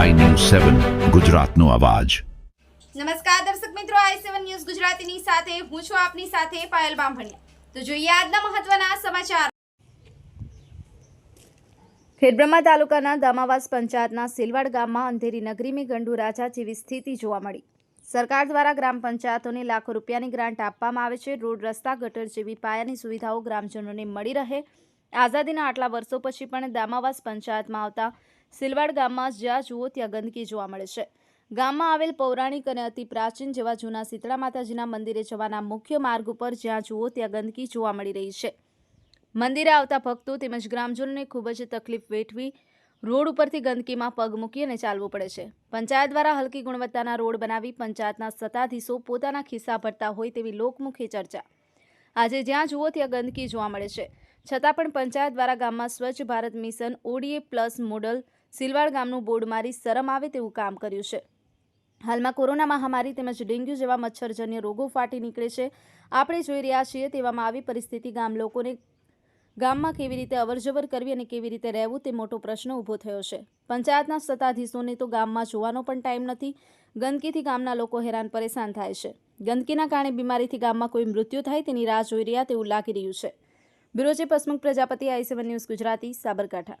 સેવન ગુજરાતનો અવાજ. નમસ્કાર દર્શક મિત્રો આઈ સેવન ન્યૂઝ ગુજરાતીની સાથે હું છું આપની સાથે પાયલ બામભણિયા. તો જોઈએ આજના મહત્વના સમાચાર. ખેડબ્રહ્મા તાલુકાના દામાવાસ પંચાયતના સિલવાડ ગામમાં અંધેરી નગરીમાં ગંડુ રાજા જેવી સ્થિતિ જોવા મળી. સરકાર દ્વારા ગ્રામ પંચાયતોને લાખો રૂપિયાની ગ્રાન્ટ આપવામાં આવે છે. રોડ રસ્તા ગટર જેવી પાયાની સુવિધાઓ ગ્રામજનોને મળી રહે. આઝાદીના આટલા વર્ષો પછી પણ દામાવાસ પંચાયતમાં આવતા સિલવાડ ગામમાં જ્યાં જુઓ ત્યાં ગંદકી જોવા મળે છે. ગામમાં આવેલ પૌરાણિક અને અતિ પ્રાચીન જેવા જૂના શીતળા માતાજીના મંદિરે જવાના મુખ્ય માર્ગ ઉપર જ્યાં જુઓ ત્યાં ગંદકી જોવા મળી રહી છે. મંદિરે આવતા ભક્તો તેમજ ગ્રામજનોને ખૂબ જ તકલીફ વેઠવી રોડ ઉપરથી ગંદકીમાં પગ મૂકી અને ચાલવું પડે છે. પંચાયત દ્વારા હલકી ગુણવત્તાના રોડ બનાવી પંચાયતના સત્તાધીશો પોતાના ખિસ્સા ભરતા હોય તેવી લોકમુખી ચર્ચા. આજે જ્યાં જુઓ ત્યાં ગંદકી જોવા મળે છે. છતાં પણ પંચાયત દ્વારા ગામમાં Swachh Bharat mission ODF plus model Silvad ગામનું બોર્ડ મારી શરમ આવે તેવું કામ કર્યું છે. હાલમાં કોરોના મહામારી તેમજ ડેન્ગ્યુ જેવા મચ્છરજન્ય રોગો ફાટી નીકળે છે. આપણે જોઈ રહ્યા છીએ તેવામાં આવી પરિસ્થિતિ ગામ લોકોને ગામમાં કેવી રીતે અવરજવર કરવી અને કેવી રીતે રહેવું તે મોટો પ્રશ્ન ઊભો થયો છે. પંચાયતના સત્તાધીશોને તો ગામમાં જોવાનો પણ ટાઈમ નથી. ગંદકીથી ગામના લોકો હેરાન પરેશાન થાય છે. ગંદકીના કારણે બીમારીથી ગામમાં કોઈ મૃત્યુ થાય તેની રાહ જોઈ રહ્યા તેવું લાગી રહ્યું છે. Bureau chief Hasmukh Prajapati I seven news Gujarati Sabarkantha.